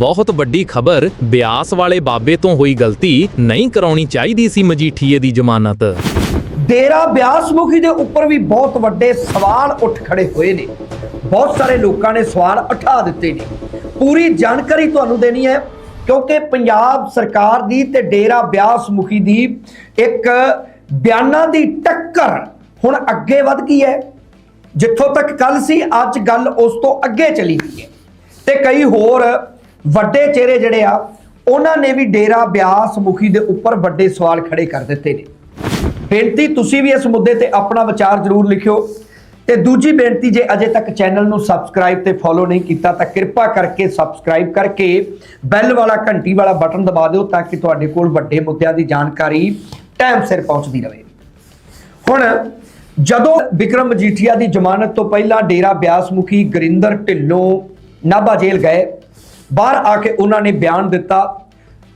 ਬਹੁਤ ਵੱਡੀ ਖਬਰ ਬਿਆਸ ਵਾਲੇ ਬਾਬੇ ਤੋਂ ਹੋਈ ਗਲਤੀ ਨਹੀਂ ਕਰਾਉਣੀ ਚਾਹੀਦੀ ਸੀ ਮਜੀਠੀਏ ਦੀ ਜ਼ਮਾਨਤ। ਡੇਰਾ ਬਿਆਸ ਮੁਖੀ ਦੇ ਉੱਪਰ ਵੀ ਬਹੁਤ ਵੱਡੇ ਸਵਾਲ ਉੱਠ ਖੜੇ ਹੋਏ ਨੇ। ਬਹੁਤ ਸਾਰੇ ਲੋਕਾਂ ਨੇ ਸਵਾਲ ਉਠਾ ਦਿੱਤੇ ਨੇ। ਪੂਰੀ ਜਾਣਕਾਰੀ ਤੁਹਾਨੂੰ ਦੇਣੀ ਹੈ, ਕਿਉਂਕਿ ਪੰਜਾਬ ਸਰਕਾਰ ਦੀ ਤੇ ਡੇਰਾ ਬਿਆਸ ਮੁਖੀ ਦੀ ਇੱਕ ਬਿਆਨਾਂ ਦੀ ਟੱਕਰ ਹੁਣ ਅੱਗੇ ਵੱਧ ਗਈ ਹੈ। ਜਿੱਥੋਂ ਤੱਕ ਕੱਲ ਸੀ, ਅੱਜ ਗੱਲ ਉਸ ਤੋਂ ਅੱਗੇ ਚਲੀ ਗਈ ਹੈ। ਤੇ ਕਈ ਹੋਰ ਵੱਡੇ ਚਿਹਰੇ ਜਿਹੜੇ ਆ, ਉਹਨਾਂ ਨੇ ਵੀ ਡੇਰਾ ਬਿਆਸ ਮੁਖੀ ਦੇ ਉੱਪਰ ਵੱਡੇ ਸਵਾਲ ਖੜੇ ਕਰ ਦਿੱਤੇ ਨੇ। ਬੇਨਤੀ ਤੁਸੀਂ ਵੀ ਇਸ ਮੁੱਦੇ ਤੇ ਆਪਣਾ ਵਿਚਾਰ ਜ਼ਰੂਰ ਲਿਖਿਓ ਤੇ ਦੂਜੀ ਬੇਨਤੀ, ਜੇ ਅਜੇ ਤੱਕ ਚੈਨਲ ਨੂੰ ਸਬਸਕ੍ਰਾਈਬ ਤੇ ਫੋਲੋ ਨਹੀਂ ਕੀਤਾ, ਤਾਂ ਕਿਰਪਾ ਕਰਕੇ ਸਬਸਕ੍ਰਾਈਬ ਕਰਕੇ ਬੈਲ ਵਾਲਾ ਘੰਟੀ ਵਾਲਾ ਬਟਨ ਦਬਾ ਦਿਓ ਤਾਂ ਕਿ ਤੁਹਾਡੇ ਕੋਲ ਵੱਡੇ ਮੁੱਦਿਆਂ ਦੀ ਜਾਣਕਾਰੀ ਟਾਈਮ ਸਿਰ ਪਹੁੰਚਦੀ ਰਹੇ। ਹੁਣ, ਜਦੋਂ ਵਿਕਰਮ ਮਜੀਠੀਆ ਦੀ ਜ਼ਮਾਨਤ ਤੋਂ ਪਹਿਲਾਂ ਡੇਰਾ ਬਿਆਸ ਮੁਖੀ ਗਰਿੰਦਰ ਢਿੱਲੋਂ ਨਾਭਾ ਜੇਲ੍ਹ ਗਏ ਬਾਹਰ ਆ ਕੇ ਉਹਨਾਂ ਨੇ ਬਿਆਨ ਦਿੱਤਾ।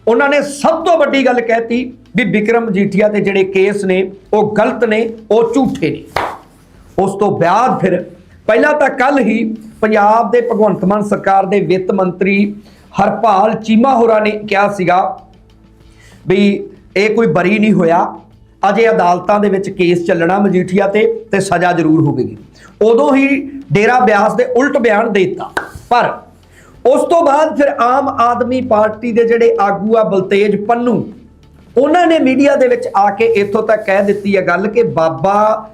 ਉਹਨਾਂ ਨੇ ਸਭ ਤੋਂ ਵੱਡੀ ਗੱਲ ਕਹਿਤੀ ਵੀ ਵਿਕਰਮ ਮਜੀਠੀਆ ਤੇ ਜਿਹੜੇ ਕੇਸ ਨੇ, ਉਹ ਗਲਤ ਨੇ, ਉਹ ਝੂਠੇ ਨੇ। ਉਸ ਤੋਂ ਬਾਅਦ ਫਿਰ ਪਹਿਲਾਂ ਤਾਂ ਕੱਲ ਹੀ ਪੰਜਾਬ ਦੇ ਭਗਵੰਤ ਮਾਨ ਸਰਕਾਰ ਦੇ ਵਿੱਤ ਮੰਤਰੀ ਹਰਪਾਲ ਚੀਮਾ ਹੋਰਾਂ ਨੇ ਕਿਹਾ ਸੀਗਾ ਵੀ ਇਹ ਕੋਈ ਬਰੀ ਨਹੀਂ ਹੋਇਆ। ਅਜੇ ਅਦਾਲਤਾਂ ਦੇ ਵਿੱਚ ਕੇਸ ਚੱਲਣਾ ਮਜੀਠੀਆ ਤੇ ਤੇ ਸਜ਼ਾ ਜ਼ਰੂਰ ਹੋਵੇਗੀ। ਉਦੋਂ ਹੀ ਡੇਰਾ ਬਿਆਸ ਦੇ ਉਲਟ ਬਿਆਨ ਦੇ ਦਿੱਤਾ। ਪਰ ਉਸ ਤੋਂ ਬਾਅਦ ਫਿਰ ਆਮ ਆਦਮੀ ਪਾਰਟੀ ਦੇ ਜਿਹੜੇ ਆਗੂ ਆ ਬਲਤੇਜ ਪੰਨੂ, ਉਹਨਾਂ ਨੇ ਮੀਡੀਆ ਦੇ ਵਿੱਚ ਆ ਕੇ ਇੱਥੋਂ ਤੱਕ ਕਹਿ ਦਿੱਤੀ ਹੈ ਗੱਲ ਕਿ ਬਾਬਾ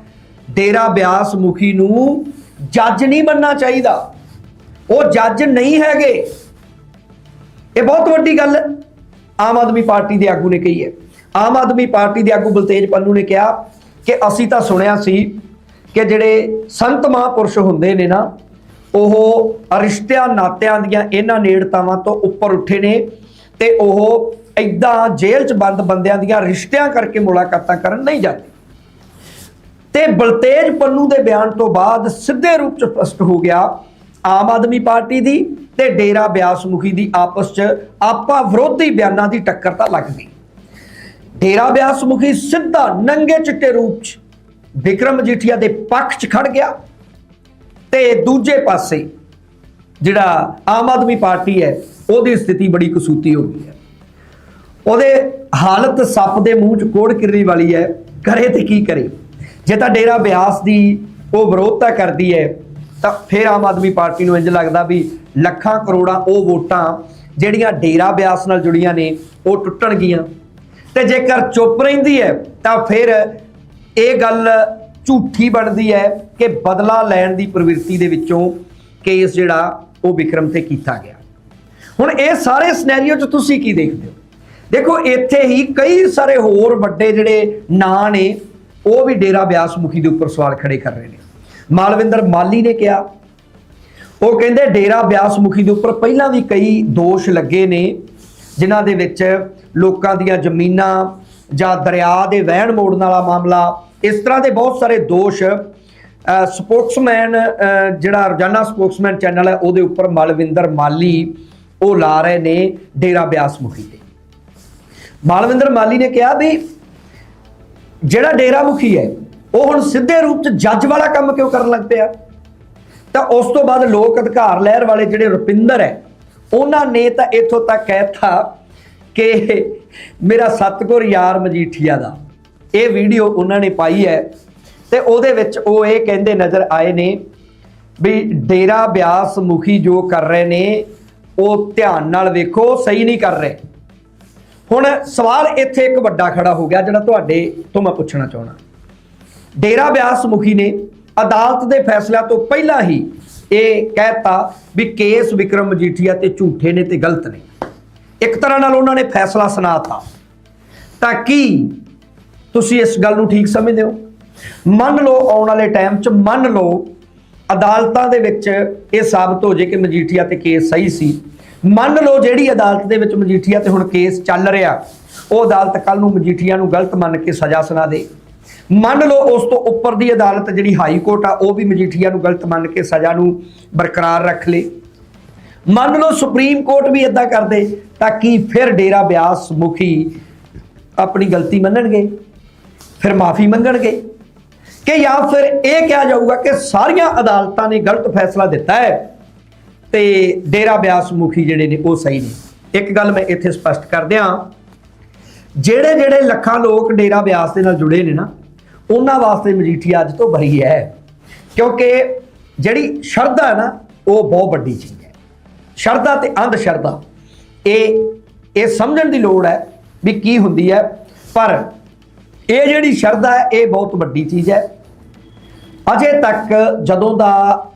ਡੇਰਾ ਬਿਆਸ ਮੁਖੀ ਨੂੰ ਜੱਜ ਨਹੀਂ ਬਣਨਾ ਚਾਹੀਦਾ। ਉਹ ਜੱਜ ਨਹੀਂ ਹੈਗੇ। ਇਹ ਬਹੁਤ ਵੱਡੀ ਗੱਲ ਆਮ ਆਦਮੀ ਪਾਰਟੀ ਦੇ ਆਗੂ ਨੇ ਕਹੀ ਹੈ। ਆਮ ਆਦਮੀ ਪਾਰਟੀ ਦੇ ਆਗੂ ਬਲਤੇਜ ਪੰਨੂ ਨੇ ਕਿਹਾ ਕਿ ਅਸੀਂ ਤਾਂ ਸੁਣਿਆ ਸੀ ਕਿ ਜਿਹੜੇ ਸੰਤ ਮਹਾਂਪੁਰਸ਼ ਹੁੰਦੇ ਨੇ ਨਾ ਉਹ ਰਿਸ਼ਤਿਆਂ ਨਾਤਿਆਂ ਦੀਆਂ ਇਹਨਾਂ ਨੇੜਤਾਵਾਂ ਤੋਂ ਉੱਪਰ ਉੱਠੇ ਨੇ ਤੇ ਉਹ ਐਦਾਂ ਜੇਲ੍ਹ 'ਚ ਬੰਦ ਬੰਦਿਆਂ ਦੀਆਂ ਰਿਸ਼ਤਿਆਂ ਕਰਕੇ ਮੁਲਾਕਾਤਾਂ ਕਰਨ ਨਹੀਂ ਜਾਂਦੇ। ਤੇ ਬਲਤੇਜ ਪੰਨੂ ਦੇ ਬਿਆਨ ਤੋਂ ਬਾਅਦ ਸਿੱਧੇ ਰੂਪ ਚ ਸਪਸ਼ਟ ਹੋ ਗਿਆ, ਆਮ ਆਦਮੀ ਪਾਰਟੀ ਦੀ ਤੇ ਡੇਰਾ ਬਿਆਸ ਮੁਖੀ ਦੀ ਆਪਸ ਚ ਆਪਾ ਵਿਰੋਧੀ ਬਿਆਨਾਂ ਦੀ ਟੱਕਰ ਤਾਂ ਲੱਗ ਗਈ। ਡੇਰਾ ਬਿਆਸ ਮੁਖੀ ਸਿੱਧਾ ਨੰਗੇ ਚਿੱਟੇ ਰੂਪ ਚ ਵਿਕਰਮ ਮਜੀਠੀਆ ਦੇ ਪੱਖ ਚ ਖੜ ਗਿਆ। ਤੇ ਦੂਜੇ ਪਾਸੇ ਜਿਹੜਾ ਆਮ ਆਦਮੀ ਪਾਰਟੀ ਹੈ, ਉਹਦੀ ਸਥਿਤੀ ਬੜੀ ਕਸੂਤੀ ਹੋ ਗਈ ਹੈ। ਉਹਦੇ ਹਾਲਤ ਸੱਪ ਦੇ ਮੂੰਹ 'ਚ ਕੋੜ ਕਿਰਨੀ ਵਾਲੀ ਹੈ, ਕਰੇ ਤੇ ਕੀ ਕਰੇ? ਜੇ ਤਾਂ ਡੇਰਾ ਬਿਆਸ ਦੀ ਉਹ ਵਿਰੋਧਤਾ ਕਰਦੀ ਹੈ, ਤਾਂ ਫਿਰ ਆਮ ਆਦਮੀ ਪਾਰਟੀ ਨੂੰ ਇੰਜ ਲੱਗਦਾ ਵੀ ਲੱਖਾਂ ਕਰੋੜਾਂ ਉਹ ਵੋਟਾਂ ਜਿਹੜੀਆਂ ਡੇਰਾ ਬਿਆਸ ਨਾਲ ਜੁੜੀਆਂ ਨੇ, ਉਹ ਟੁੱਟਣਗੀਆਂ। ਤੇ ਜੇਕਰ ਚੁੱਪ ਰਹਿੰਦੀ ਹੈ, ਤਾਂ ਫਿਰ ਇਹ ਗੱਲ ਝੂਠੀ ਬਣਦੀ ਹੈ ਕਿ ਬਦਲਾ ਲੈਣ ਦੀ ਪ੍ਰਵਿਰਤੀ ਦੇ ਵਿੱਚੋਂ ਕੇਸ ਜਿਹੜਾ ਉਹ ਵਿਕਰਮ ਤੇ ਕੀਤਾ ਗਿਆ। ਹੁਣ ਇਹ ਸਾਰੇ ਸਿਨੈਰੀਓ 'ਚ ਤੁਸੀਂ ਕੀ ਦੇਖਦੇ ਹੋ? ਦੇਖੋ, ਇੱਥੇ ਹੀ ਕਈ ਸਾਰੇ ਹੋਰ ਵੱਡੇ ਜਿਹੜੇ ਨਾਂ ਨੇ, ਉਹ ਵੀ ਡੇਰਾ ਬਿਆਸ ਮੁਖੀ ਦੇ ਉੱਪਰ ਸਵਾਲ ਖੜੇ ਕਰ ਰਹੇ ਨੇ। ਮਾਲਵਿੰਦਰ ਮਾਲੀ ਨੇ ਕਿਹਾ, ਉਹ ਕਹਿੰਦੇ ਡੇਰਾ ਬਿਆਸ ਮੁਖੀ ਦੇ ਉੱਪਰ ਪਹਿਲਾਂ ਵੀ ਕਈ ਦੋਸ਼ ਲੱਗੇ ਨੇ, ਜਿਨ੍ਹਾਂ ਦੇ ਵਿੱਚ ਲੋਕਾਂ ਦੀਆਂ ਜ਼ਮੀਨਾਂ ਜਾਂ ਦਰਿਆ ਦੇ ਵਹਿਣ ਮੋੜਨ ਵਾਲਾ ਮਾਮਲਾ ਇਸ ਤਰ੍ਹਾਂ ਦੇ ਬਹੁਤ ਸਾਰੇ ਦੋਸ਼ ਸਪੋਕਸਮੈਨ ਜਿਹੜਾ ਰੋਜ਼ਾਨਾ ਸਪੋਕਸਮੈਨ ਚੈਨਲ ਹੈ, ਉਹਦੇ ਉੱਪਰ ਮਾਲਵਿੰਦਰ ਮਾਲੀ, ਉਹ ਲਾ ਰਹੇ ਨੇ ਡੇਰਾ ਬਿਆਸ ਮੁਖੀ ਤੇ। ਮਾਲਵਿੰਦਰ ਮਾਲੀ ਨੇ ਕਿਹਾ ਵੀ ਜਿਹੜਾ ਡੇਰਾ ਮੁਖੀ ਹੈ, ਉਹ ਹੁਣ ਸਿੱਧੇ ਰੂਪ ਚ ਜੱਜ ਵਾਲਾ ਕੰਮ ਕਿਉਂ ਕਰਨ ਲੱਗ ਪਿਆ? ਤਾਂ ਉਸ ਤੋਂ ਬਾਅਦ ਲੋਕ ਅਧਿਕਾਰ ਲਹਿਰ ਵਾਲੇ ਜਿਹੜੇ ਰੁਪਿੰਦਰ ਹੈ, ਉਹਨਾਂ ਨੇ ਤਾਂ ਇੱਥੋਂ ਤੱਕ ਕਹਿਤਾ ਕਿ ਮੇਰਾ ਸਤਗੁਰ ਯਾਰ ਮਜੀਠੀਆ ਦਾ। ਇਹ ਵੀਡੀਓ ਉਹਨਾਂ ਨੇ ਪਾਈ ਹੈ ਤੇ ਉਹਦੇ ਵਿੱਚ ਉਹ ਇਹ ਕਹਿੰਦੇ ਨਜ਼ਰ ਆਏ ਨੇ ਵੀ ਡੇਰਾ ਬਿਆਸ ਮੁਖੀ ਜੋ ਕਰ ਰਹੇ ਨੇ, ਉਹ ਧਿਆਨ ਨਾਲ ਵੇਖੋ, ਸਹੀ ਨਹੀਂ ਕਰ ਰਹੇ। ਹੁਣ ਸਵਾਲ ਇੱਥੇ ਇੱਕ ਵੱਡਾ ਖੜਾ ਹੋ ਗਿਆ, ਜਿਹੜਾ ਤੁਹਾਡੇ ਤੋਂ ਮੈਂ ਪੁੱਛਣਾ ਚਾਹਣਾ ਡੇਰਾ ਬਿਆਸ ਮੁਖੀ ਨੇ ਅਦਾਲਤ ਦੇ ਫੈਸਲਿਆਂ ਤੋਂ ਪਹਿਲਾਂ ਹੀ ਇਹ ਕਹਿਤਾ ਵੀ ਕੇਸ ਵਿਕਰਮ ਮਜੀਠੀਆ ਤੇ ਝੂਠੇ ਨੇ ਤੇ ਗਲਤ ਨੇ। ਇੱਕ ਤਰ੍ਹਾਂ ਨਾਲ ਉਹਨਾਂ ਨੇ ਫੈਸਲਾ ਸੁਣਾਤਾ ਤਾਂ ਕੀ ਤੁਸੀਂ ਇਸ ਗੱਲ ਨੂੰ ਠੀਕ ਸਮਝਦੇ ਹੋ? ਮੰਨ ਲਓ ਆਉਣ ਵਾਲੇ ਟਾਈਮ 'ਚ ਮੰਨ ਲਓ ਅਦਾਲਤਾਂ ਦੇ ਵਿੱਚ ਇਹ ਸਾਬਤ ਹੋ ਜੇ ਕਿ ਮਜੀਠੀਆ ਤੇ ਕੇਸ ਸਹੀ ਸੀ। ਮੰਨ ਲਓ ਜਿਹੜੀ ਅਦਾਲਤ ਦੇ ਵਿੱਚ ਮਜੀਠੀਆ ਤੇ ਹੁਣ ਕੇਸ ਚੱਲ ਰਿਹਾ, ਉਹ ਅਦਾਲਤ ਕੱਲ ਨੂੰ ਮਜੀਠੀਆ ਨੂੰ ਗਲਤ ਮੰਨ ਕੇ ਸਜ਼ਾ ਸੁਣਾ ਦੇ। ਮੰਨ ਲਓ ਉਸ ਤੋਂ ਉੱਪਰ ਦੀ ਅਦਾਲਤ ਜਿਹੜੀ ਹਾਈ ਕੋਰਟ ਆ, ਉਹ ਵੀ ਮਜੀਠੀਆ ਨੂੰ ਗਲਤ ਮੰਨ ਕੇ ਸਜ਼ਾ ਨੂੰ ਬਰਕਰਾਰ ਰੱਖ ਲੇ। ਮੰਨ ਲਓ ਸੁਪਰੀਮ ਕੋਰਟ ਵੀ ਇਦਾਂ ਕਰਦੇ ਤਾਂ ਕਿ ਫਿਰ ਡੇਰਾ ਬਿਆਸ ਮੁਖੀ ਆਪਣੀ ਗਲਤੀ ਮੰਨਣਗੇ? ਫਿਰ ਮਾਫੀ ਮੰਗਣਗੇ ਕਿ ਜਾਂ ਫਿਰ ਇਹ ਕਿਹਾ ਜਾਊਗਾ ਕਿ ਸਾਰੀਆਂ ਅਦਾਲਤਾਂ ਨੇ ਗਲਤ ਫੈਸਲਾ ਦਿੱਤਾ ਹੈ ਤੇ ਡੇਰਾ ਬਿਆਸ ਮੁਖੀ ਜਿਹੜੇ ਨੇ ਉਹ ਸਹੀ ਨੇ। ਇੱਕ ਗੱਲ ਮੈਂ ਇੱਥੇ ਸਪਸ਼ਟ ਕਰ ਦਿਆਂ ਜਿਹੜੇ ਜਿਹੜੇ ਲੱਖਾਂ ਲੋਕ ਡੇਰਾ ਬਿਆਸ ਦੇ ਨਾਲ ਜੁੜੇ ਨੇ ਨਾ, ਉਹਨਾਂ ਵਾਸਤੇ ਮਜੀਠੀਆ ਅੱਜ ਤੋਂ ਬਰੀ ਹੈ। ਕਿਉਂਕਿ ਜਿਹੜੀ ਸ਼ਰਧਾ ਹੈ ਨਾ, ਉਹ ਬਹੁਤ ਵੱਡੀ ਚੀਜ਼ ਹੈ। ਸ਼ਰਧਾ ਤੇ ਅੰਧ ਸ਼ਰਧਾ ਇਹ ਇਹ ਸਮਝਣ ਦੀ ਲੋੜ ਹੈ ਵੀ ਕੀ ਹੁੰਦੀ ਹੈ। ਪਰ ਇਹ ਜਿਹੜੀ ਸ਼ਰਧਾ ਹੈ, ਇਹ ਬਹੁਤ ਵੱਡੀ ਚੀਜ਼ ਹੈ। ਅਜੇ ਤੱਕ ਜਦੋਂ ਦਾ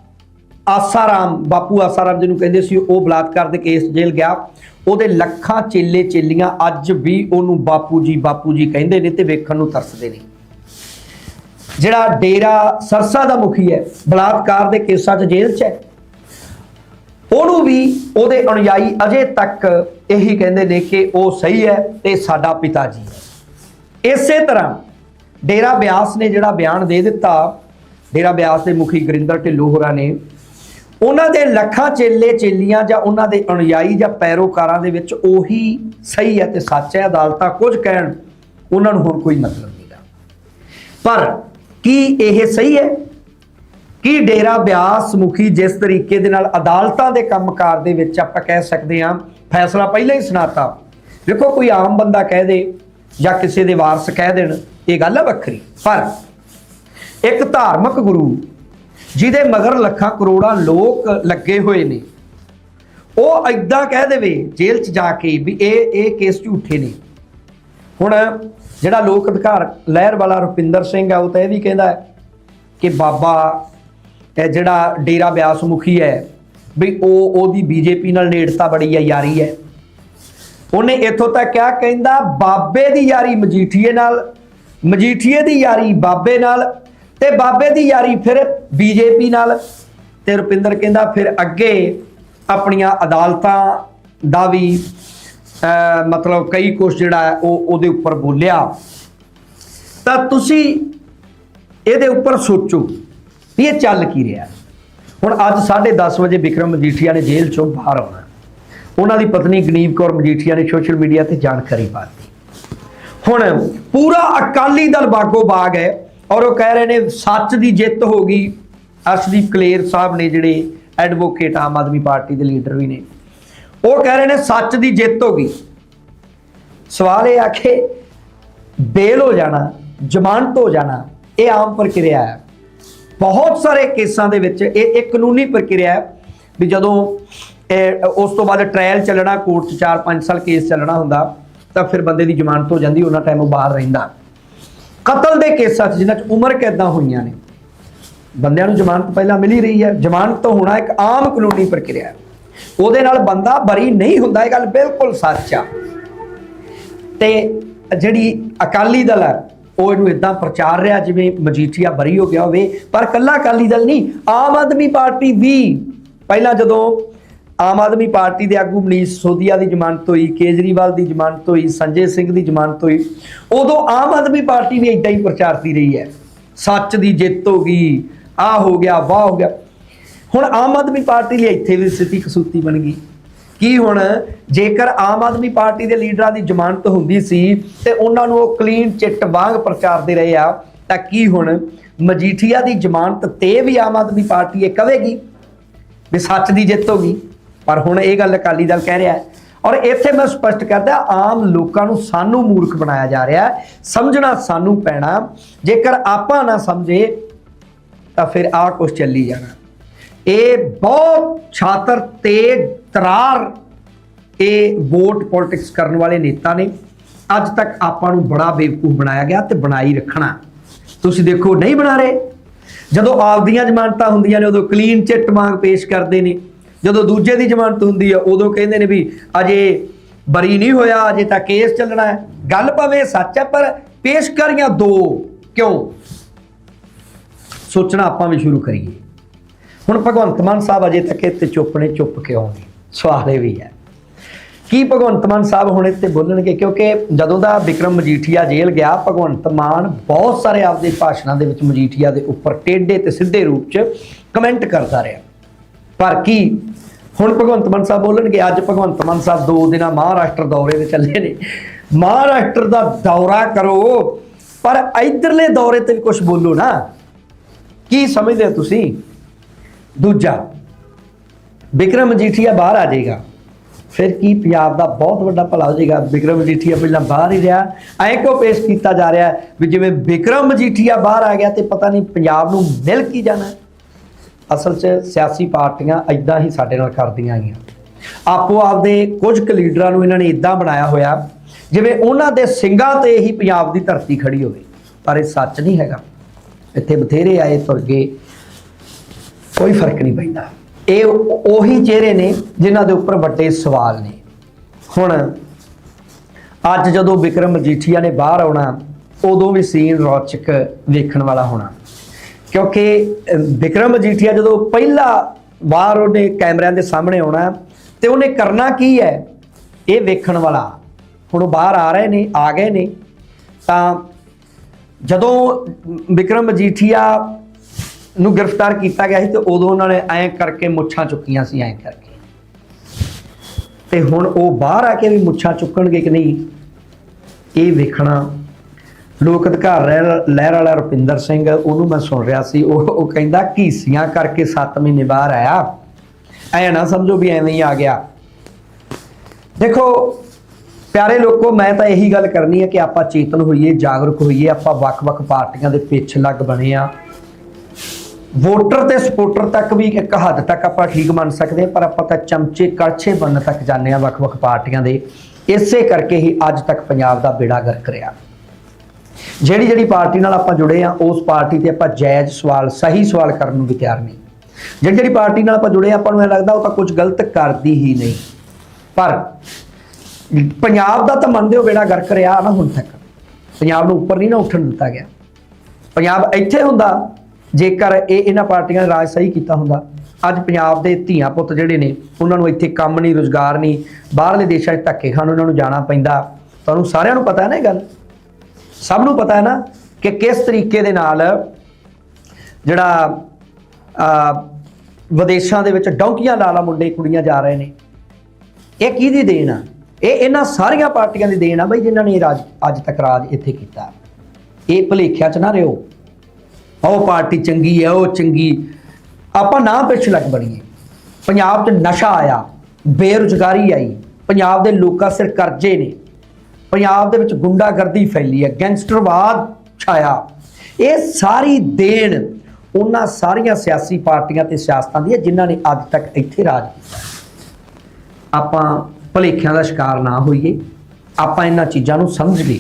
ਆਸਾਰਾਮ, ਬਾਪੂ ਆਸਾਰਾਮ ਜਿਹਨੂੰ ਕਹਿੰਦੇ ਸੀ, ਉਹ ਬਲਾਤਕਾਰ ਦੇ ਕੇਸ ਜੇਲ੍ਹ ਗਿਆ। ਉਹਦੇ ਲੱਖਾਂ ਚੇਲੇ ਚੇਲੀਆਂ ਅੱਜ ਵੀ ਉਹਨੂੰ ਬਾਪੂ ਜੀ ਬਾਪੂ ਜੀ ਕਹਿੰਦੇ ਨੇ ਤੇ ਵੇਖਣ ਨੂੰ ਤਰਸਦੇ ਨੇ। ਜਿਹੜਾ ਡੇਰਾ ਸਰਸਾ ਦਾ ਮੁਖੀ ਹੈ, ਬਲਾਤਕਾਰ ਦੇ ਕੇਸਾਂ 'ਚ ਜੇਲ੍ਹ 'ਚ ਹੈ। ਉਹਨੂੰ ਵੀ ਉਹਦੇ ਅਨੁਯਾਈ ਅਜੇ ਤੱਕ ਇਹੀ ਕਹਿੰਦੇ ਨੇ ਕਿ ਉਹ ਸਹੀ ਹੈ ਤੇ ਸਾਡਾ ਪਿਤਾ ਜੀ ਇਸੇ ਤਰ੍ਹਾਂ ਡੇਰਾ ਬਿਆਸ ਨੇ ਜਿਹੜਾ ਬਿਆਨ ਦੇ ਦਿੱਤਾ, ਡੇਰਾ ਬਿਆਸ ਦੇ ਮੁਖੀ ਗੁਰਿੰਦਰ ਢਿੱਲੋਂ ਹੋਰਾਂ ਨੇ, ਉਹਨਾਂ ਦੇ ਲੱਖਾਂ ਚੇਲੇ, ਚੇਲੀਆਂ ਜਾਂ ਉਹਨਾਂ ਦੇ ਅਨੁਯਾਈ ਜਾਂ ਪੈਰੋਕਾਰਾਂ ਦੇ ਵਿੱਚ ਉਹੀ ਸਹੀ ਹੈ ਤੇ ਸੱਚ ਹੈ, ਅਦਾਲਤਾਂ ਕੁਝ ਕਹਿਣ, ਉਹਨਾਂ ਨੂੰ ਹੁਣ ਕੋਈ ਮਤਲਬ ਨਹੀਂਗਾ ਪਰ ਕੀ ਇਹ ਸਹੀ ਹੈ? ਕੀ ਡੇਰਾ ਬਿਆਸ ਮੁਖੀ ਜਿਸ ਤਰੀਕੇ ਦੇ ਨਾਲ ਅਦਾਲਤਾਂ ਦੇ ਕੰਮਕਾਰ ਦੇ ਵਿੱਚ ਆਪਾਂ ਕਹਿ ਸਕਦੇ ਹਾਂ, ਫੈਸਲਾ ਪਹਿਲਾਂ ਹੀ ਸੁਣਾਤਾ। ਦੇਖੋ ਕੋਈ ਆਮ ਬੰਦਾ ਕਹਿ ਦੇ ਜਾਂ ਕਿਸੇ ਦੇ ਵਾਰਸ ਕਹਿ ਦੇਣ, ਇਹ ਗੱਲ ਹੈ ਵੱਖਰੀ। ਪਰ ਇੱਕ ਧਾਰਮਿਕ ਗੁਰੂ, ਜਿਹਦੇ ਮਗਰ ਲੱਖਾਂ ਕਰੋੜਾਂ ਲੋਕ ਲੱਗੇ ਹੋਏ ਨੇ, ਉਹ ਐਦਾਂ ਕਹਿ ਦੇਵੇ ਜੇਲ੍ਹ 'ਚ ਜਾ ਕੇ ਵੀ ਇਹ ਇਹ ਕੇਸ ਝੂਠੇ ਨੇ। ਹੁਣ ਜਿਹੜਾ ਲੋਕ ਅਧਿਕਾਰ ਲਹਿਰ ਵਾਲਾ ਰੁਪਿੰਦਰ ਸਿੰਘ ਆ, ਉਹ ਤਾਂ ਇਹ ਵੀ ਕਹਿੰਦਾ ਕਿ ਬਾਬਾ, ਇਹ ਜਿਹੜਾ ਡੇਰਾ ਬਿਆਸ ਮੁਖੀ ਹੈ, ਵੀ ਉਹ, ਉਹਦੀ ਬੀਜੇਪੀ ਨਾਲ ਨੇੜਤਾ ਬੜੀ ਹੈ ਯਾਰੀ ਹੈ। ਉਹਨੇ ਇੱਥੋਂ ਤੱਕ ਕਿਹਾ, ਕਹਿੰਦਾ, ਬਾਬੇ ਦੀ ਯਾਰੀ ਮਜੀਠੀਏ ਨਾਲ, ਮਜੀਠੀਏ ਦੀ ਯਾਰੀ ਬਾਬੇ ਨਾਲ ਤੇ ਬਾਬੇ ਦੀ ਯਾਰੀ ਫਿਰ ਬੀਜੇਪੀ ਨਾਲ। ਤੇ ਰੁਪਿੰਦਰ ਕਹਿੰਦਾ, ਫਿਰ ਅੱਗੇ ਆਪਣੀਆਂ ਅਦਾਲਤਾਂ ਦਾ ਵੀ ਮਤਲਬ ਕਈ ਕੁਛ ਜਿਹੜਾ ਹੈ, ਉਹ ਉਹਦੇ ਉੱਪਰ ਬੋਲਿਆ। ਤਾਂ ਤੁਸੀਂ ਇਹਦੇ ਉੱਪਰ ਸੋਚੋ ਵੀ ਇਹ ਚੱਲ ਕੀ ਰਿਹਾ। ਹੁਣ ਅੱਜ 10:30 ਵਜੇ ਵਿਕਰਮ ਮਜੀਠੀਆ ਨੇ ਜੇਲ੍ਹ ਚੋਂ ਬਾਹਰ ਆਉਣਾ। ਉਹਨਾਂ ਦੀ ਪਤਨੀ ਗਨੀਵ ਕੌਰ ਮਜੀਠੀਆ ਨੇ ਸੋਸ਼ਲ ਮੀਡੀਆ ਤੇ ਜਾਣਕਾਰੀ ਪਾਤੀ ਹੁਣ ਪੂਰਾ ਅਕਾਲੀ ਦਲ ਬਾਗੋ ਬਾਗ ਹੈ ਔਰ ਉਹ ਕਹਿ ਰਹੇ ਨੇ ਸੱਚ ਦੀ ਜਿੱਤ ਹੋ ਗਈ। ਅਰਸ਼ਦੀਪ ਕਲੇਰ ਸਾਹਿਬ ਨੇ ਜਿਹੜੇ ਐਡਵੋਕੇਟ ਆਮ ਆਦਮੀ ਪਾਰਟੀ ਦੇ ਲੀਡਰ ਵੀ ਨੇ, ਉਹ ਕਹਿ ਰਹੇ ਨੇ ਸੱਚ ਦੀ ਜਿੱਤ ਹੋ ਗਈ। ਸਵਾਲ ਇਹ ਆ ਕਿ ਬੇਲ ਹੋ ਜਾਣਾ, ਜ਼ਮਾਨਤ ਹੋ ਜਾਣਾ, ਇਹ ਆਮ ਪ੍ਰਕਿਰਿਆ ਹੈ। ਬਹੁਤ ਸਾਰੇ ਕੇਸਾਂ ਦੇ ਵਿੱਚ ਇਹ ਇੱਕ ਕਾਨੂੰਨੀ ਪ੍ਰਕਿਰਿਆ ਹੈ ਵੀ ਜਦੋਂ ਉਸ ਤੋਂ ਬਾਅਦ ਟ੍ਰਾਇਲ ਚੱਲਣਾ ਕੋਰਟ 'ਚ 4-5 ਸਾਲ ਕੇਸ ਚੱਲਣਾ ਹੁੰਦਾ, ਤਾਂ ਫਿਰ ਬੰਦੇ ਦੀ ਜ਼ਮਾਨਤ ਹੋ ਜਾਂਦੀ, ਉਹਨਾਂ ਟਾਈਮ ਉਹ ਬਾਹਰ ਰਹਿੰਦਾ। ਕਤਲ ਦੇ ਕੇਸਾਂ 'ਚ ਜਿਨ੍ਹਾਂ 'ਚ ਉਮਰ ਕੈਦਾਂ ਹੋਈਆਂ ਨੇ, ਬੰਦਿਆਂ ਨੂੰ ਜ਼ਮਾਨਤ ਪਹਿਲਾਂ ਮਿਲ ਹੀ ਰਹੀ ਹੈ। ਜ਼ਮਾਨਤ ਤੋਂ ਹੋਣਾ ਇੱਕ ਆਮ ਕਾਨੂੰਨੀ ਪ੍ਰਕਿਰਿਆ ਹੈ। ਉਹਦੇ ਨਾਲ ਬੰਦਾ ਬਰੀ ਨਹੀਂ ਹੁੰਦਾ, ਇਹ ਗੱਲ ਬਿਲਕੁਲ ਸੱਚ ਆ। ਤੇ ਜਿਹੜੀ ਅਕਾਲੀ ਦਲ ਹੈ, ਉਹ ਇਹਨੂੰ ਇਦਾਂ ਪ੍ਰਚਾਰ ਰਿਹਾ ਜਿਵੇਂ ਮਜੀਠੀਆ ਬਰੀ ਹੋ ਗਿਆ ਹੋਵੇ, ਪਰ ਕੱਲਾ ਅਕਾਲੀ ਦਲ ਨਹੀਂ, ਆਮ ਆਦਮੀ ਪਾਰਟੀ ਵੀ ਪਹਿਲਾਂ ਜਦੋਂ ਆਮ ਆਦਮੀ ਪਾਰਟੀ ਦੇ ਆਗੂ ਮਨੀਸ਼ ਸੋਦੀਆ ਦੀ ਜ਼ਮਾਨਤ ਹੋਈ, ਕੇਜਰੀਵਾਲ ਦੀ ਜ਼ਮਾਨਤ ਹੋਈ, ਸੰਜੇ ਸਿੰਘ ਦੀ ਜ਼ਮਾਨਤ ਹੋਈ। ਉਦੋਂ ਆਮ ਆਦਮੀ ਪਾਰਟੀ ਵੀ ਇਦਾਂ ਹੀ ਪ੍ਰਚਾਰਦੀ ਰਹੀ ਹੈ। ਸੱਚ ਦੀ ਜਿੱਤ ਹੋ ਗਈ ਆ ਹੋ ਗਿਆ, ਵਾਹ ਹੋ ਗਿਆ। ਹੁਣ ਆਮ ਆਦਮੀ ਪਾਰਟੀ ਲਈ ਇੱਥੇ ਵੀ ਸਥਿਤੀ ਕਸੂਤੀ ਬਣ ਗਈ। ਕੀ ਹੁਣ ਜੇਕਰ ਆਮ ਆਦਮੀ ਪਾਰਟੀ ਦੇ ਲੀਡਰਾਂ ਦੀ ਜ਼ਮਾਨਤ ਹੁੰਦੀ ਸੀ ਤੇ ਉਹਨਾਂ ਨੂੰ ਉਹ ਕਲੀਨ ਚਿੱਟ ਵਾਂਗ ਪ੍ਰਚਾਰਦੇ ਰਹੇ ਆ, ਤਾਂ ਕੀ ਹੁਣ ਮਜੀਠੀਆ ਦੀ ਜ਼ਮਾਨਤ ਤੇ ਵੀ ਆਮ ਆਦਮੀ ਪਾਰਟੀ ਇਹ ਕਹੇਗੀ ਵੀ ਸੱਚ ਦੀ ਜਿੱਤ ਹੋ ਗਈ। ਪਰ ਹੁਣ ਇਹ ਗੱਲ ਅਕਾਲੀ ਦਲ ਕਹਿ ਰਿਹਾ ਹੈ ਔਰ ਇੱਥੇ ਮੈਂ ਸਪਸ਼ਟ ਕਰਦਾ, ਆਮ ਲੋਕਾਂ ਨੂੰ ਸਾਨੂੰ ਮੂਰਖ ਬਣਾਇਆ ਜਾ ਰਿਹਾ ਸਮਝਣਾ ਸਾਨੂੰ ਪੈਣਾ, ਜੇਕਰ ਆਪਾਂ ਨਾ ਸਮਝੇ, ਤਾਂ ਫਿਰ ਆਹ ਕੁਛ ਚੱਲੀ ਜਾਣਾ। ਇਹ ਬਹੁਤ ਛਾਤਰ ਤੇ ਤਰਾਰ ਇਹ ਵੋਟ ਪੋਲਿਟਿਕਸ ਕਰਨ ਵਾਲੇ ਨੇਤਾ ਨੇ। ਅੱਜ ਤੱਕ ਆਪਾਂ ਨੂੰ ਬੜਾ ਬੇਵਕੂਫ ਬਣਾਇਆ ਗਿਆ ਤੇ ਬਣਾਈ ਰੱਖਣਾ। ਤੁਸੀਂ ਦੇਖੋ, ਨਹੀਂ ਬਣਾ ਰਹੇ। ਜਦੋਂ ਆਪਦੀਆਂ ਜ਼ਮਾਨਤਾਂ ਹੁੰਦੀਆਂ ਨੇ, ਉਦੋਂ ਕਲੀਨ ਚਿੱਟ ਮੰਗ ਪੇਸ਼ ਕਰਦੇ ਨੇ। ਜਦੋਂ ਦੂਜੇ ਦੀ ਜ਼ਮਾਨਤ ਹੁੰਦੀ ਆ, ਉਦੋਂ ਕਹਿੰਦੇ ਨੇ ਵੀ ਅਜੇ ਬਰੀ ਨਹੀਂ ਹੋਇਆ, ਅਜੇ ਤਾਂ ਕੇਸ ਚੱਲਣਾ ਹੈ। ਗੱਲ ਭਾਵੇਂ ਸੱਚ ਹੈ, ਪਰ ਪੇਸ਼ਕਾਰੀਆਂ ਦੋ। ਕਿਉਂ? ਸੋਚਣਾ ਆਪਾਂ ਵੀ ਸ਼ੁਰੂ ਕਰੀਏ। ਹੁਣ ਭਗਵੰਤ ਮਾਨ ਸਾਹਿਬ ਅਜੇ ਤੱਕ ਇੱਥੇ ਚੁੱਪ ਨੇ, ਚੁੱਪ ਕਿਉਂ ਨੇ? ਸਵਾਲ ਇਹ ਵੀ ਹੈ। ਕੀ ਭਗਵੰਤ ਮਾਨ ਸਾਹਿਬ ਹੁਣ ਇੱਥੇ ਬੋਲਣਗੇ? ਕਿਉਂਕਿ ਜਦੋਂ ਦਾ ਵਿਕਰਮ ਮਜੀਠੀਆ ਜੇਲ੍ਹ ਗਿਆ, ਭਗਵੰਤ ਮਾਨ ਬਹੁਤ ਸਾਰੇ ਆਪਦੇ ਭਾਸ਼ਣਾਂ ਦੇ ਵਿੱਚ ਮਜੀਠੀਆ ਦੇ ਉੱਪਰ ਟੇਢੇ ਤੇ ਸਿੱਧੇ ਰੂਪ 'ਚ ਕਮੈਂਟ ਕਰਦਾ ਰਿਹਾ। ਪਰ ਕੀ ਹੁਣ ਭਗਵੰਤ ਮਾਨ ਸਾਹਿਬ ਬੋਲਣਗੇ, ਅੱਜ ਭਗਵੰਤ ਮਾਨ ਸਾਹਿਬ ਦੋ ਦਿਨਾਂ ਮਹਾਰਾਸ਼ਟਰ ਦੌਰੇ ਤੇ ਚੱਲੇ ਨੇ। ਮਹਾਰਾਸ਼ਟਰ ਦਾ ਦੌਰਾ ਕਰੋ, ਪਰ ਇਧਰਲੇ ਦੌਰੇ ਤੇ ਵੀ ਕੁਝ ਬੋਲੋ ਨਾ। ਕੀ ਸਮਝਦੇ ਹੋ ਤੁਸੀਂ? ਦੂਜਾ, ਵਿਕਰਮ ਮਜੀਠੀਆ ਬਾਹਰ ਆ ਜਾਏਗਾ। ਫਿਰ ਕੀ ਪੰਜਾਬ ਦਾ ਬਹੁਤ ਵੱਡਾ ਭਲਾ ਹੋ ਜਾਏਗਾ? ਵਿਕਰਮ ਮਜੀਠੀਆ ਪਹਿਲਾਂ ਬਾਹਰ ਹੀ ਰਿਹਾ। ਐਂ ਕਿਉਂ ਪੇਸ਼ ਕੀਤਾ ਜਾ ਰਿਹਾ ਵੀ ਜਿਵੇਂ ਵਿਕਰਮ ਮਜੀਠੀਆ ਬਾਹਰ ਆ ਗਿਆ ਤੇ ਪਤਾ ਨਹੀਂ ਪੰਜਾਬ ਨੂੰ ਮਿਲ ਕੀ ਜਾਣਾ? ਅਸਲ 'ਚ ਸਿਆਸੀ ਪਾਰਟੀਆਂ ਇਦਾਂ ਹੀ ਸਾਡੇ ਨਾਲ ਕਰਦੀਆਂ ਆਈਆਂ ਆਪੋ ਆਪਦੇ ਕੁਝ ਕੁ ਲੀਡਰਾਂ ਨੂੰ ਇਹਨਾਂ ਨੇ ਇਦਾਂ ਬਣਾਇਆ ਹੋਇਆ, ਜਿਵੇਂ ਉਹਨਾਂ ਦੇ ਸਿੰਘਾਂ ਤੇ ਹੀ ਪੰਜਾਬ ਦੀ ਧਰਤੀ ਖੜੀ ਹੋਵੇ। ਪਰ ਇਹ ਸੱਚ ਨਹੀਂ ਹੈਗਾ। ਇੱਥੇ ਬਥੇਰੇ ਆਏ ਤੁਰ ਗਏ ਕੋਈ ਫ਼ਰਕ ਨਹੀਂ ਪੈਂਦਾ। ਇਹ ਉਹੀ ਚਿਹਰੇ ਨੇ ਜਿਨ੍ਹਾਂ ਦੇ ਉੱਪਰ ਵੱਡੇ ਸਵਾਲ ਨੇ। ਹੁਣ ਅੱਜ ਜਦੋਂ ਵਿਕਰਮ ਮਜੀਠੀਆ ਨੇ ਬਾਹਰ ਆਉਣਾ, ਉਦੋਂ ਵੀ ਸੀਨ ਰੌਚਕ ਵੇਖਣ ਵਾਲਾ ਹੋਣਾ। ਕਿਉਂਕਿ ਅਹ, ਵਿਕਰਮ ਮਜੀਠੀਆ ਜਦੋਂ ਪਹਿਲਾ ਵਾਰ ਉਹਨੇ ਕੈਮਰਿਆਂ ਦੇ ਸਾਹਮਣੇ ਆਉਣਾ ਤੇ ਉਹਨੇ ਕਰਨਾ ਕੀ ਹੈ? ਇਹ ਵੇਖਣ ਵਾਲਾ। ਹੁਣ ਉਹ ਬਾਹਰ ਆ ਰਹੇ ਨੇ ਆ ਗਏ ਨੇ। ਤਾਂ ਜਦੋਂ ਵਿਕਰਮ ਮਜੀਠੀਆ ਨੂੰ ਗ੍ਰਿਫਤਾਰ ਕੀਤਾ ਗਿਆ ਸੀ ਤੇ ਉਦੋਂ ਉਹਨਾਂ ਨੇ ਐਂ ਕਰਕੇ ਮੁੱਛਾਂ ਚੁੱਕੀਆਂ ਸੀ ਐਂ ਕਰਕੇ। ਤੇ ਹੁਣ ਉਹ ਬਾਹਰ ਆ ਕੇ ਵੀ ਮੁੱਛਾਂ ਚੁੱਕਣਗੇ ਕਿ ਨਹੀਂ ਇਹ ਵੇਖਣਾ ਲੋਕ ਅਧਿਕਾਰ ਲਹਿਰ ਲਹਿਰ ਵਾਲਾ ਰੁਪਿੰਦਰ ਸਿੰਘ, ਉਹਨੂੰ ਮੈਂ ਸੁਣ ਰਿਹਾ ਸੀ, ਉਹ ਉਹ ਕਹਿੰਦਾ ਘੀਸੀਆਂ ਕਰਕੇ 7 ਮਹੀਨੇ ਬਾਹਰ ਆਇਆ। ਐ ਨਾ ਸਮਝੋ ਵੀ ਐਵੇਂ ਹੀ ਆ ਗਿਆ। ਦੇਖੋ, ਪਿਆਰੇ ਲੋਕੋ, ਮੈਂ ਤਾਂ ਇਹੀ ਗੱਲ ਕਰਨੀ ਹੈ ਕਿ ਆਪਾਂ ਚੇਤਨ ਹੋਈਏ, ਜਾਗਰੂਕ ਹੋਈਏ, ਆਪਾਂ ਵੱਖ-ਵੱਖ ਪਾਰਟੀਆਂ ਦੇ ਪਿੱਛ ਲੱਗ ਬਣੇ ਆ ਵੋਟਰ ਤੇ ਸਪੋਰਟਰ ਤੱਕ ਵੀ ਇੱਕ ਹੱਦ ਤੱਕ ਆਪਾਂ ਠੀਕ ਮੰਨ ਸਕਦੇ ਹਾਂ, ਪਰ ਆਪਾਂ ਤਾਂ ਚਮਚੇ ਕੜਛੇ ਬਣਨ ਤੱਕ ਜਾਂਦੇ ਆ ਵੱਖ-ਵੱਖ ਪਾਰਟੀਆਂ ਦੇ। ਇਸੇ ਕਰਕੇ ਹੀ ਅੱਜ ਤੱਕ ਪੰਜਾਬ ਦਾ ਬੇੜਾ ਗਰਕ ਰਿਹਾ। ਜਿਹੜੀ ਜਿਹੜੀ ਪਾਰਟੀ ਨਾਲ ਆਪਾਂ ਜੁੜੇ ਆ, ਉਸ ਪਾਰਟੀ ਤੇ ਆਪਾਂ ਜਾਇਜ਼ ਸਵਾਲ, ਸਹੀ ਸਵਾਲ ਕਰਨ ਨੂੰ ਵੀ ਤਿਆਰ ਨਹੀਂ। ਜਿਹੜੀ ਜਿਹੜੀ ਪਾਰਟੀ ਨਾਲ ਆਪਾਂ ਜੁੜੇ ਆ, ਆਪਾਂ ਨੂੰ ਇਹ ਲੱਗਦਾ ਉਹ ਤਾਂ ਕੁਝ ਗਲਤ ਕਰਦੀ ਹੀ ਨਹੀਂ। ਪਰ ਪੰਜਾਬ ਦਾ ਤਾਂ ਮੰਨਦੇ ਹੋ ਬੇੜਾ ਗਰਕ ਰਿਹਾ ਨਾ ਹੁਣ ਤੱਕ। ਪੰਜਾਬ ਨੂੰ ਉੱਪਰ ਨਹੀਂ ਨਾ ਉੱਠਣ ਦਿੱਤਾ ਗਿਆ। ਪੰਜਾਬ ਇੱਥੇ ਹੁੰਦਾ, ਜੇਕਰ ਇਹ ਇਹਨਾਂ ਪਾਰਟੀਆਂ ਨੇ ਰਾਜ ਸਹੀ ਕੀਤਾ ਹੁੰਦਾ। ਅੱਜ ਪੰਜਾਬ ਦੇ ਧੀਆਂ ਪੁੱਤ ਜਿਹੜੇ ਨੇ, ਉਹਨਾਂ ਨੂੰ ਇੱਥੇ ਕੰਮ ਨਹੀਂ, ਰੁਜ਼ਗਾਰ ਨਹੀਂ, ਬਾਹਰਲੇ ਦੇਸ਼ਾਂ 'ਚ ਧੱਕੇ ਖਾਣ ਉਹਨਾਂ ਨੂੰ ਜਾਣਾ ਪੈਂਦਾ। ਤੁਹਾਨੂੰ ਸਾਰਿਆਂ ਨੂੰ ਪਤਾ ਹੈ ਨਾ ਇਹ ਗੱਲ। ਸਭ ਨੂੰ ਪਤਾ ਹੈ ਨਾ ਕਿ ਕਿਸ ਤਰੀਕੇ ਦੇ ਨਾਲ ਜਿਹੜਾ ਵਿਦੇਸ਼ਾਂ ਦੇ ਵਿੱਚ ਡੌਂਕੀਆਂ ਲਾਲਾ ਮੁੰਡੇ ਕੁੜੀਆਂ ਜਾ ਰਹੇ ਨੇ। ਇਹ ਕਿਹਦੀ ਦੇਣ ਆ? ਇਹ ਇਹਨਾਂ ਸਾਰੀਆਂ ਪਾਰਟੀਆਂ ਦੀ ਦੇਣ ਆ ਬਈ ਜਿਨ੍ਹਾਂ ਨੇ ਇਹ ਰਾਜ, ਅੱਜ ਤੱਕ ਰਾਜ ਇੱਥੇ ਕੀਤਾ। ਇਹ ਭੁਲੇਖਿਆਂ 'ਚ ਨਾ ਰਿਓ ਉਹ ਪਾਰਟੀ ਚੰਗੀ ਹੈ, ਉਹ ਚੰਗੀ। ਆਪਾਂ ਨਾ ਪਿੱਛੇ ਲੱਗ ਬੜੀਏ ਪੰਜਾਬ 'ਚ ਨਸ਼ਾ ਆਇਆ, ਬੇਰੁਜ਼ਗਾਰੀ ਆਈ। ਪੰਜਾਬ ਦੇ ਲੋਕਾਂ ਸਿਰ ਕਰਜ਼ੇ ਨੇ। ਪੰਜਾਬ ਦੇ ਵਿੱਚ ਗੁੰਡਾਗਰਦੀ ਫੈਲੀ ਹੈ, ਗੈਂਗਸਟਰਵਾਦ ਛਾਇਆ। ਇਹ ਸਾਰੀ ਦੇਣ ਉਹਨਾਂ ਸਾਰੀਆਂ ਸਿਆਸੀ ਪਾਰਟੀਆਂ ਤੇ ਸਿਆਸਤਾਂ ਦੀ ਹੈ, ਜਿਨ੍ਹਾਂ ਨੇ ਅੱਜ ਤੱਕ ਇੱਥੇ ਰਾਜ ਕੀਤਾ। ਆਪਾਂ ਭਲੇਖਿਆਂ ਦਾ ਸ਼ਿਕਾਰ ਨਾ ਹੋਈਏ, ਆਪਾਂ ਇਹਨਾਂ ਚੀਜ਼ਾਂ ਨੂੰ ਸਮਝ ਗਏ